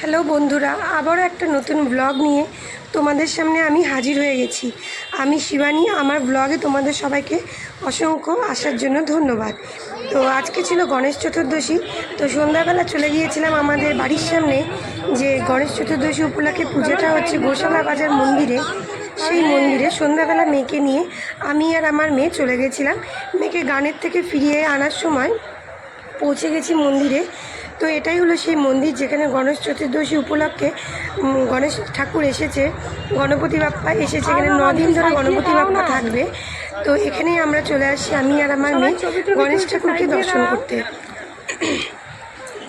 Hello বন্ধুরা আবারও একটা নতুন ব্লগ নিয়ে তোমাদের সামনে আমি হাজির হয়ে গেছি। আমি শিবানী, আমার ব্লগে তোমাদের সবাইকে অসংখ্য আসার জন্য ধন্যবাদ। তো আজকে ছিল গণেশ চতুর্দশী, তো সন্ধ্যাবেলা চলে গিয়েছিলাম আমাদের বাড়ির সামনে যে গণেশ চতুর্দশী উপলক্ষে পূজাটা হচ্ছে গোশালা বাজার মন্দিরে। সেই মন্দিরে সন্ধ্যাবেলা মেয়েকে নিয়ে আমি আর আমার মেয়ে চলে গেছিলাম। মেয়েকে গানের থেকে ফিরিয়ে আনার সময় পৌঁছে গেছি মন্দিরে। তো এটাই হলো সেই মন্দির যেখানে গণেশ চতুর্দশী উপলক্ষে গণেশ ঠাকুর এসেছে গণপতি বাপ্পা এসেছে এখানে নদিন ধরে গণপতি বাপ্পা থাকবে। তো এখানেই আমরা চলে আসি আমি আর আমার মেয়ে গণেশ ঠাকুরকে দর্শন করতে।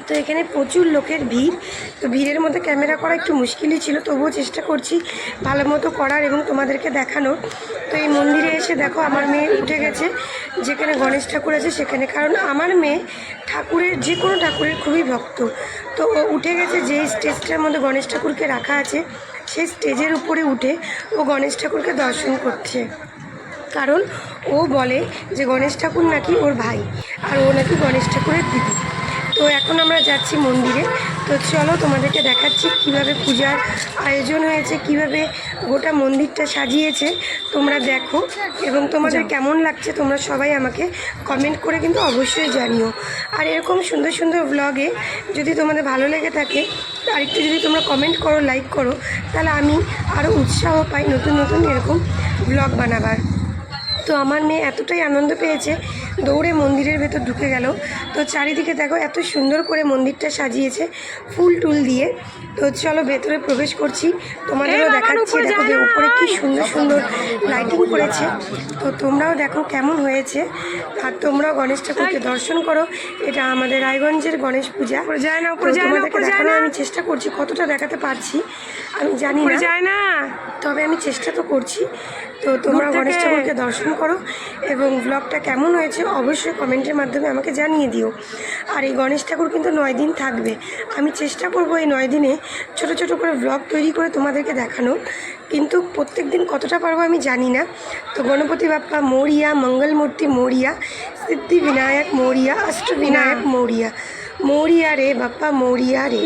তো এখানে প্রচুর লোকের ভিড়। তো ভিড়ের মধ্যে ক্যামেরা করা একটু মুশকিলই ছিল, তবুও চেষ্টা করছি ভালো মতো করার এবং তোমাদেরকে দেখানোর। তো এই মন্দিরে এসে দেখো, আমার মেয়ে উঠে গেছে, যেখানে গণেশ ঠাকুর আছে সেখানে। কারণ আমার মেয়ে ঠাকুরের, যে কোনো ঠাকুরের খুবই ভক্ত। তো ও উঠে গেছে যে স্টেজটার মধ্যে গণেশ ঠাকুরকে রাখা আছে, সেই স্টেজের উপরে উঠে ও গণেশ ঠাকুরকে দর্শন করছে। কারণ ও বলে যে গণেশ ঠাকুর নাকি ওর ভাই, আর ও নাকি গণেশ ঠাকুরের দিদি। তো এখন আমরা যাচ্ছি মন্দিরে। তো চলো তোমাদেরকে দেখাচ্ছি কীভাবে পূজার আয়োজন হয়েছে কীভাবে গোটা মন্দিরটা সাজিয়েছে। তোমরা দেখো এবং তোমাদের কেমন লাগছে তোমরা সবাই আমাকে কমেন্ট করে কিন্তু অবশ্যই জানিও। আর এরকম সুন্দর সুন্দর ব্লগে যদি তোমাদের ভালো লেগে থাকে আর একটু যদি তোমরা কমেন্ট করো লাইক করো তাহলে আমি আরও উৎসাহ পাই নতুন নতুন এরকম ব্লগ বানাবার। তো আমার মেয়ে এতটাই আনন্দ পেয়েছে দৌড়ে মন্দিরের ভেতর ঢুকে গেল। তো চারিদিকে দেখো এত সুন্দর করে মন্দিরটা সাজিয়েছে ফুল টুল দিয়ে। তো চলো ভেতরে প্রবেশ করছি তোমাদেরও দেখাচ্ছি। দেখো যে উপরে কি সুন্দর সুন্দর লাইটিং করেছে। তো তোমরাও দেখো কেমন হয়েছে। আর তোমরাও গণেশ ঠাকুরকে দর্শন করো। এটা আমাদের রায়গঞ্জের গণেশ পূজা। যায় না তোমাদেরকে দেখানো আমি চেষ্টা করছি কতটা দেখাতে পারছি আমি জানি না। যায় না। তবে আমি চেষ্টা তো করছি। তো তোমরা গণেশ ঠাকুরকে দর্শন করো এবং ব্লগটা কেমন হয়েছে অবশ্যই কমেন্টের মাধ্যমে আমাকে জানিয়ে দিও। আর এই গণেশ ঠাকুর কিন্তু নয় দিন থাকবে। আমি চেষ্টা করব এই নয় দিনে ছোট ছোট করে ব্লগ তৈরি করে তোমাদেরকে দেখানো কিন্তু প্রত্যেক দিন কতটা পারব আমি জানি না। তো গণপতি বাপ্পা মরিয়া মঙ্গলমূর্তি মরিয়া সিদ্ধি বিনায়ক মরিয়া অষ্টবিনায়ক মরিয়া। মরিয়া রে বাপ্পা মরিয়া রে।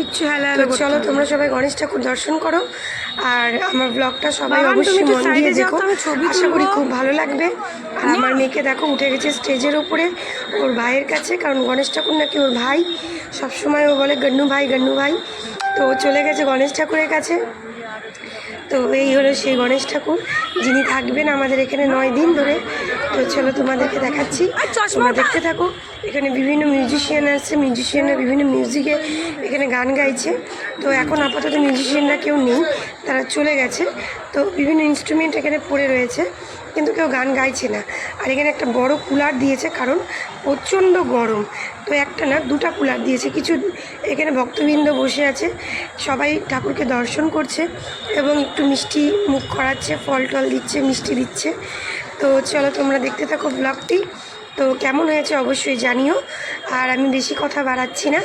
চলো তোমরা সবাই গণেশ ঠাকুর দর্শন করো। আর আমার ব্লগটা সবাই অবশ্যই মন দিয়ে দেখো। আশা করি খুব ভালো লাগবে। আর আমার মেয়েকে দেখো উঠে গেছে স্টেজের উপরে ওর ভাইয়ের কাছে কারণ গণেশ ঠাকুর নাকি ওর ভাই। সবসময় ও বলে গন্নু ভাই গন্নু ভাই। তো চলে গেছে গণেশ ঠাকুরের কাছে। তো এই হলো সেই গণেশ ঠাকুর। যিনি থাকবেন আমাদের এখানে নয় দিন ধরে তো চলো তোমাদেরকে দেখাচ্ছি। তোমরা দেখতে থাকো এখানে বিভিন্ন মিউজিশিয়ান আসছে মিউজিশিয়ানরা বিভিন্ন মিউজিকে এখানে গান গাইছে। তো এখন আপাতত মিউজিশিয়ানরা কেউ নেই তারা চলে গেছে। তো বিভিন্ন ইনস্ট্রুমেন্ট এখানে পড়ে রয়েছে কিন্তু কেউ গান গাইছে না। আর এখানে একটা বড় কুলার দিয়েছে কারণ প্রচণ্ড গরম। তো একটা না দুটা কুলার দিয়েছে। কিছু এখানে ভক্তবৃন্দ বসে আছে সবাই ঠাকুরকে দর্শন করছে এবং একটু মিষ্টি মুখ করাচ্ছে ফল টল দিচ্ছে, মিষ্টি দিচ্ছে। তো চলো তোমরা দেখতে থাকো ব্লগটি তো কেমন হয়েছে অবশ্যই জানিও। আর আমি বেশি কথা বাড়াচ্ছি না,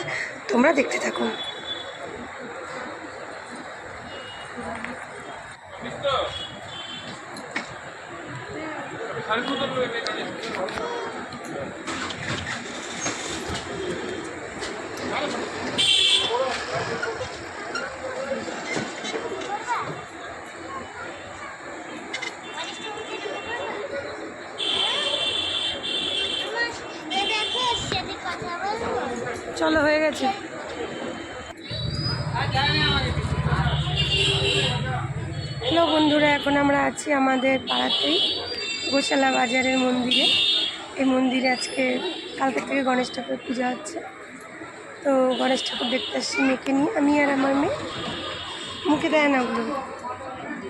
তোমরা দেখতে থাকো। চলো, হয়ে গেছে। হ্যালো বন্ধুরা, এখন আমরা আছি আমাদের পাড়াতেই, গোশালা বাজারের মন্দিরে। এই মন্দিরে আজকে কালকে থেকে গণেশ ঠাকুর পূজা হচ্ছে। তো গণেশ ঠাকুর দেখতে আসছি মেয়েকে নিয়ে। আমি আর আমার মেয়ে। মুখে দেয় না ওগুলো।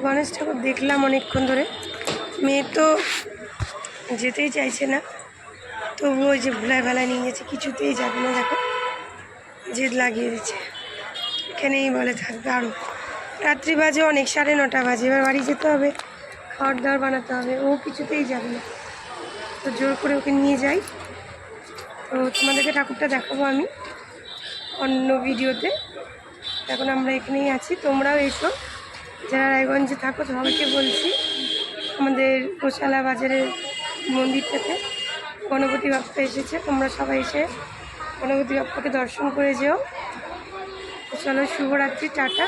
গণেশ ঠাকুর দেখলাম অনেকক্ষণ ধরে। মেয়ে তো যেতেই চাইছে না। তবুও ওই যে ভুলায় ভেলায় নিয়ে গেছে। কিছুতেই যাবে না, দেখো। জেদ লাগিয়ে দিচ্ছে। এখানেই বলে থাকবে আরও রাত্রি বাজে অনেক, সাড়ে নটা বাজে। এবার বাড়ি যেতে হবে, খাওয়ার দাওয়ার বানাতে হবে। ও কিছুতেই যাবে না। তো জোর করে ওকে নিয়ে যাই। তো তোমাদেরকে ঠাকুরটা দেখাবো আমি অন্য ভিডিওতে। এখন আমরা এখানেই আছি। তোমরাও এসো। যারা রায়গঞ্জে থাকো সবাইকে বলছি, আমাদের গোশালা বাজারের মন্দিরটাতে গণপতি বাপ্পা এসেছে। তোমরা সবাই এসে গণপতি বাপ্পাকে দর্শন করে যেও। চলো শুভরাত্রি টাটা।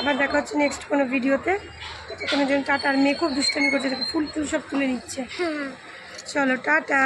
আবার দেখা হচ্ছে নেক্সট কোনো ভিডিওতে কোনো জন টাটা। আর মেয়ে খুব দুষ্টামি করছে ফুল ফুল টুল সব তুলে নিচ্ছে। হ্যাঁ। চলো টাটা।